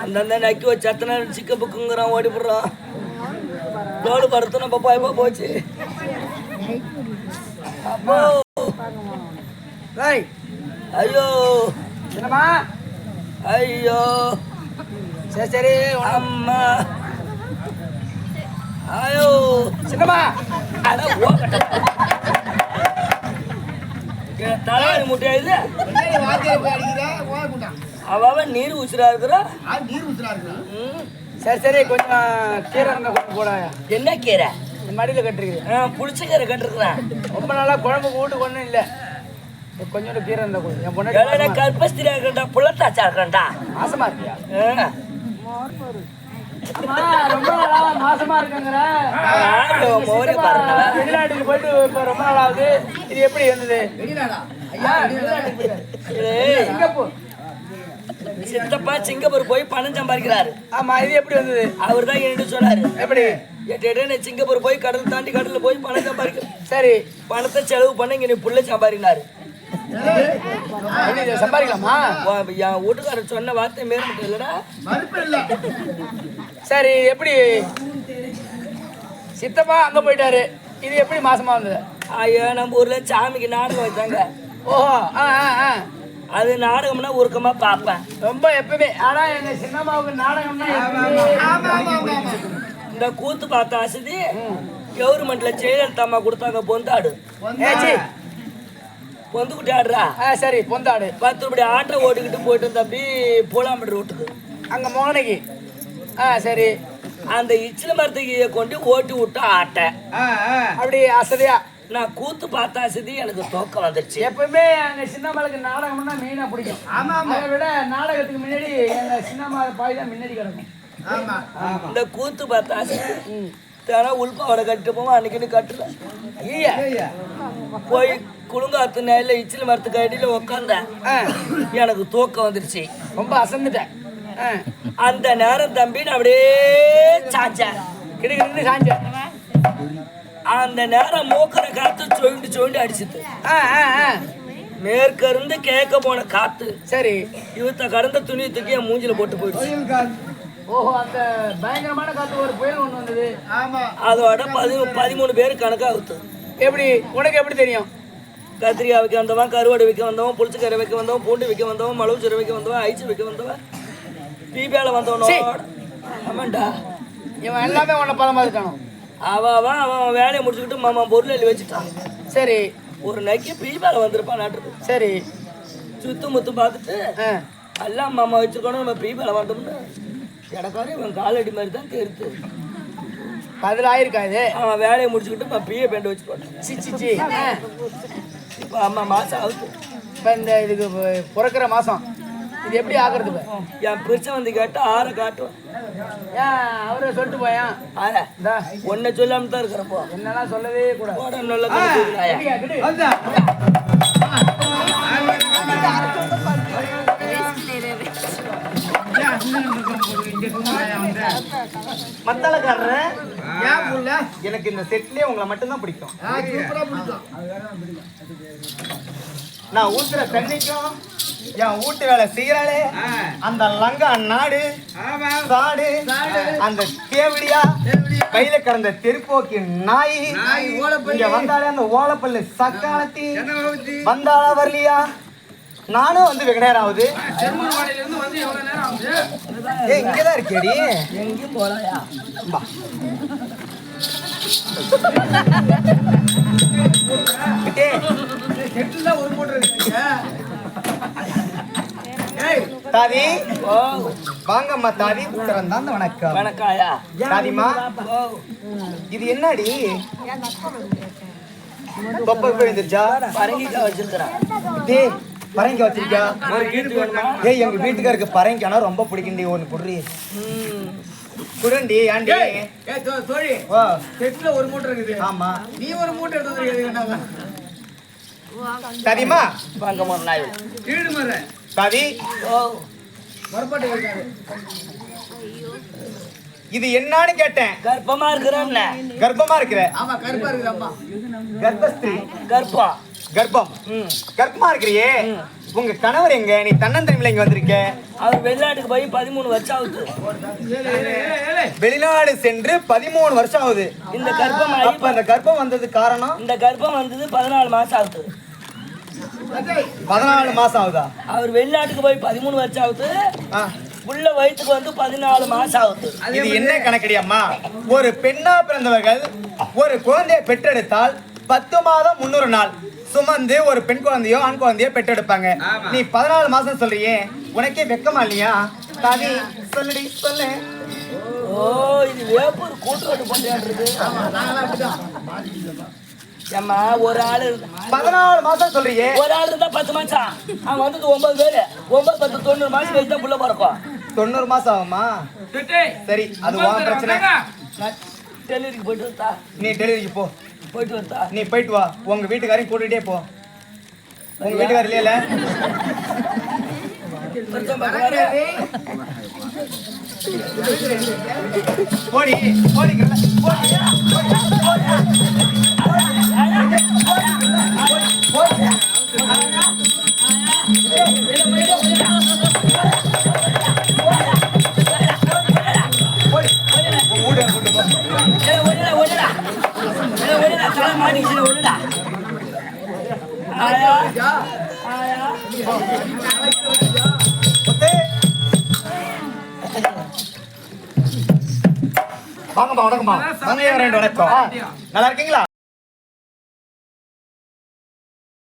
அந்தந்த நக்கி வச்சு அத்தனை சிக்க புக்குங்கிறான் ஓடிப்படுறான் தோடு படுத்தணும் பாப்பா எப்போ போச்சு ஐயோ. என்னம்மா? ஐயோ. சரி சரி அம்மா. ஐயோ. சின்னம்மா. தலைவலி முட்டையா இது? என்னடி வாத்தியார் போய் அடிக்கிற? ஓடக்கூட்டா. அவ நீர் உசுரா இருக்கிறா? நீர் இருக்குடா. ம். சரி சரி கொஞ்சம் கீரை இருந்தா கொஞ்சம் போட. என்ன கீரை? இந்த மடியில் கட்டிருக்குது புளிச்ச கீரை கண்டிருக்கிறேன் ரொம்ப நாளா குழம்பு கூட்டு ஒன்றும் இல்லை. கொஞ்சோண்டு கீரை இருந்தா கொஞ்சம் என் பொண்ணு ஏழை கற்பஸ்திரியா இருக்கண்டா புள்ளத்தாச்சா இருக்கண்டா மாசமா இருக்கியா? ரொம்ப நாளா மாசமா இருக்குங்கிற. வெளிநாட்டுக்கு போயிட்டு இப்ப ரொம்ப நாள் ஆகுது இது எப்படி சிங்கப்பூர்? சித்தப்பா சிங்கப்பூர் போய் பணம் சம்பாதிக்கிறாரு. ஆமா இது எப்படி வந்தது? அவர் தான் என்கிட்ட சொன்னாரு. எப்படி? எட்டு சிங்கப்பூர் போய் கடல் தாண்டி கடல்ல போய் பணம் சம்பாதிக்க சரி. பணத்தை செலவு பண்ண இங்க நீ புள்ள சம்பாதினாரு சம்பாதிக்கலாமா? என் வீட்டுக்காரர் சொன்ன வார்த்தை மேல மட்டும் இல்லடா. சரி எப்படி? சித்தப்பா அங்க போயிட்டாரு. இது எப்படி மாசமா வந்தது? ஐயா நம்ம ஊர்ல சாமிக்கு நாடகம் வச்சாங்க ஓஹோ ஆ ஆ ஆ. அது நாடகம்னா உருக்கமா பார்ப்பேன். ரொம்ப எப்பவுமே. ஆனா எங்க சின்னம்மாவுக்கு நாடகம்னா. இந்த கூத்து பார்த்த அசதி கவர்மெண்ட்ல ஜெயலலிதா அம்மா கொடுத்தாங்க பொந்தாடு? ஏச்சி பொந்து குட்டி ஆடுறா ஆ சரி பொந்தாடு. பத்து ரூபாய் ஆட்டோ ஓட்டிக்கிட்டு போயிட்டு தம்பி பூலாம்பட்டு ரோட்டுக்கு. அங்க மோகனைக்கு. ஆ சரி. அந்த இச்சில மரத்துக்கு கொண்டு ஓட்டி விட்டா ஆட்டை. அப்படி அசதியா. நான் கூத்து பார்த்த அசதி எனக்கு தூக்கம் வந்துருச்சு. எப்பவுமே எங்க சின்னம்மாளுக்கு நாடகம்னா மெயினா பிடிக்கும். ஆமா, ஆமா. அதை விட நாடகத்துக்கு முன்னாடி எங்க சின்னம்மா பாய் தான் முன்னாடி கிடக்கும். ஆமா. இந்த கூத்து பார்த்த அசதி. தானே உள்பாவோட கட்டு போவோம். அன்னைக்குன்னு கட்டல. ஐயா. போய் குழுங்காத்து நேரில் இச்சில மரத்துக்கு அடியில் உக்காந்தேன் ஆ, எனக்கு தூக்கம் வந்துருச்சு. ரொம்ப அசந்துட்டேன். ஆ, அந்த நேரம் தம்பி நான் அப்படியே சாஞ்சேன். கிடுகிடுன்னு சாஞ்சேன் அந்த நேரம் மூக்கிற காத்து சுழண்டு சுழண்டு அடிச்சுது. ஆ ஆ ஆ. மேற்க இருந்து கேட்க போன காத்து. சரி. இவத்த கடந்த துணியை தூக்கி என் மூஞ்சில போட்டு போயிடுச்சு. ஓஹோ அந்த பயங்கரமான காத்து ஒரு புயல் ஒன்று வந்தது. ஆமா. அதோட பதி பதிமூணு பேர் கணக்காகுது எப்படி? உனக்கு எப்படி தெரியும்? கத்திரிக்காய் வைக்க வந்தவன் கருவாடு வைக்க வந்தவன் புளிச்சக்கரை வைக்க வந்தவன் பூண்டு வைக்க வந்தவன் மளவு சீரை வைக்க வந்தவன் ஐஸ் வைக்க வந்தவன் பீபியால வந்தவனோட ஆமாண்டா. இவன் எல்லாமே உன்னை பதம் அவ அவன் அவன் அவன் வேலையை முடிச்சுக்கிட்டு மாமா பொருள் எழுதி வச்சுட்டான். சரி. ஒரு நக்கி பீபியால வந்திருப்பான் நாட்டுக்கு. சரி. சுத்து முத்து பார்த்துட்டு எல்லாம் மாமா வச்சிருக்கணும் நம்ம பீபியால வந்தோம்னு எனக்கார இவன் காலடி மாதிரி தான் தெரியுது பதில் ஆயிருக்கா இது? அவன் வேலையை முடிச்சுக்கிட்டு நான் பிஏ பேண்ட் வச்சுக்கோட்டேன் சி சி சி. ஆ. இப்போ அம்மா மாசம் ஆகுது. இப்ப இந்த இதுக்கு பிறக்கிற மாசம். இது எப்படி ஆக்குறது இப்ப? என் பிரிச்சை வந்து கேட்டா ஆற காட்டுவேன். ஏன் அவரே சொல்லிட்டு போயான் ஆற. இந்தா. ஒன்ன சொல்லாம தான் இருக்கிறப்போ. என்னெல்லாம் சொல்லவே கூடாது. போட நல்ல மத்தளக்காரரு ஏன் புள்ள? எனக்கு இந்த செட்லயே உங்களை மட்டும்தான் பிடிக்கும் ஆ, சூப்பரா பிடிக்கும். நான் ஊத்துற தண்ணிக்கும் என் வீட்டு வேலை செய்யறாளே. அந்த லங்கா நாடு. சாடு சாடு. அந்த தேவடியா. கையில கிடந்த தெருப்போக்கி நாய். இங்க வந்தாலே அந்த ஓலப்பள்ளி சக்காலத்தி? வந்தாளா வரலையா நானும் வந்து வெகு நேரம் ஆகுது. செருமூர் வாடையில இருந்து வந்து எவ்வளவு நேரம் ஆகுது? ஏய் இங்கதான் இருக்கேடி எங்கேயும் போலாயா பா. தாதி வாங்கம்மா தாதி உத்தரம் தான் வணக்கம். வணக்காயா தாதிமா இது என்னடி? தொப்பை போய் வந்துருச்சா பரங்கிக்காய் வச்சிருக்கிறேன். டேய் பரங்கி வச்சிருக்கா ஒரு கீட்டு வேணுமா ஏய் எங்க வீட்டுக்காருக்கு பரங்கினா ரொம்ப பிடிக்கும்டி ஒன்று குடுறி. ம். குடுண்டி ஏய், தோ- தோழி, ஓ செட்டுல ஒரு மூட்டை இருக்குது. ஆமா. நீ ஒரு மூட்டை எடுத்து வந்திருக்க, எதுக்கு என்ன? தாதிமா வாங்க ஒரு நாய். வீடு மர தாதி ஓ மரப்பாட்டு இருக்காரு இது என்னன்னு கேட்டேன். கர்ப்பமா இருக்கிறோம்ல. கர்ப்பமா இருக்கிற. ஆமா கருப்பா இருக்குது அம்மா கர்ப்பஸ்திரீ. கர்ப்பம் கர்ப்பம். ம். கர்ப்பமா இருக்கிறியே. உங்க கணவர் எங்க? நீ தன்னந்தனிமையில இங்க வந்திருக்க. அவர் வெளிநாட்டுக்கு போய் பதிமூணு வருஷம் ஆகுது. வெளிநாடு சென்று பதிமூணு வருஷம் ஆகுது. இந்த கர்ப்பம் அப்ப அந்த கர்ப்பம் வந்தது காரணம்? இந்த கர்ப்பம் வந்தது பதினாலு மாசம் ஆகுது. பதினாலு மாசம் ஆகுதா? அவர் வெளிநாட்டுக்கு போய் பதிமூணு வருஷம் ஆகுது. ஆ. புள்ள வயிற்றுக்கு வந்து பதினாலு மாசம் ஆகுது. இது என்ன கணக்கடி அம்மா? ஒரு பெண்ணா பிறந்தவர்கள் ஒரு குழந்தையை பெற்றெடுத்தால் பத்து மாதம் முன்னூறு நாள். சுமந்து ஒரு பெண் குழந்தையோ ஆண் குழந்தையோ பெற்றெடுப்பாங்க. நீ பதினாலு மாசம் சொல்றியே உனக்கே வெக்கமா இல்லையா? தானி சொல்லுடி சொல்லு. ஓ இது வேப்பூர் நாங்களாம் அப்படிதான். ஏம்மா ஒரு ஆள் பதினாலு மாசம் சொல்றியே. ஒரு ஆள் இருந்தா பத்து மாசம். அவன் வந்தது ஒன்பது பேரு. ஒன்பது பத்து தொண்ணூறு மாசம் கழிச்சு தான் புள்ள பிறக்கும். தொண்ணூறு மாசம் ஆகுமா? சரி அது உன் பிரச்சனை. டெலிவரிக்கு போயிட்டு நீ டெலிவரிக்கு போ. போயிட்டு வரட்டா? நீ போயிட்டு வா. உங்க வீட்டுக்காரையும் கூட்டிகிட்டே போ. உங்க வீட்டுக்காரர் இல்லையில. போடி போடிக்கிறல போடி போடி. வாங்கம்மா வணக்கம்மா. வாங்க ரெண்டு வணக்கம் நல்லா இருக்கீங்களா?